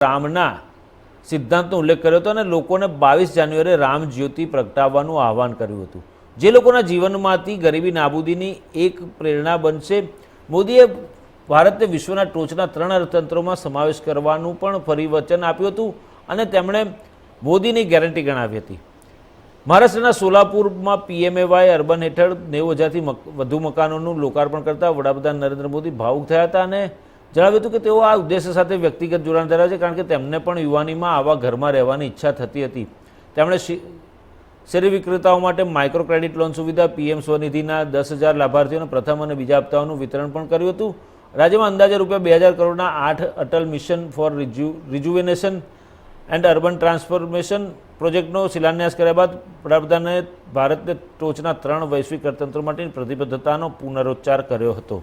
રામના સિદ્ધાંતનો ઉલ્લેખ કર્યો હતો અને લોકોને બાવીસ જાન્યુઆરીએ રામ જ્યોતિ પ્રગટાવવાનું આહવાન કર્યું હતું. જે લોકોના જીવનમાંથી ગરીબી નાબૂદીની એક પ્રેરણા બનશે. મોદીએ ભારતને વિશ્વના ટોચના ત્રણ અર્થતંત્રોમાં સમાવેશ કરવાનું પણ ફરી વચન આપ્યું હતું અને તેમણે મોદીની ગેરંટી ગણાવી હતી. મહારાષ્ટ્રના સોલાપુરમાં પીએમએવાય અર્બન હેઠળ નેવું હજારથી વધુ મકાનોનું લોકાર્પણ કરતા વડાપ્રધાન નરેન્દ્ર મોદી ભાવુક થયા હતા અને જણાવ્યું હતું કે તેઓ આ ઉદ્દેશ્ય સાથે વ્યક્તિગત જોડાણ ધરાવે છે કારણ કે તેમને પણ યુવાનીમાં આવા ઘરમાં રહેવાની ઈચ્છા થતી હતી. તેમણે શેરી વિક્રેતાઓ માટે માઇક્રો ક્રેડિટ લોન સુવિધા, પીએમ સ્વનિધિના દસ હજાર લાભાર્થીઓને પ્રથમ અને બીજા હપ્તાઓનું વિતરણ પણ કર્યું હતું. રાજ્યમાં અંદાજે રૂપિયા બે હજાર કરોડના આઠ Atal mission for reju rejuvenation and urban transformation પ્રોજેક્ટનો શિલાન્યાસ કર્યા બાદ વડાપ્રધાને ભારતને ટોચના ત્રણ વૈશ્વિક અર્થતંત્રો માટેની પ્રતિબદ્ધતાનો પુનરોચ્ચાર કર્યો હતો.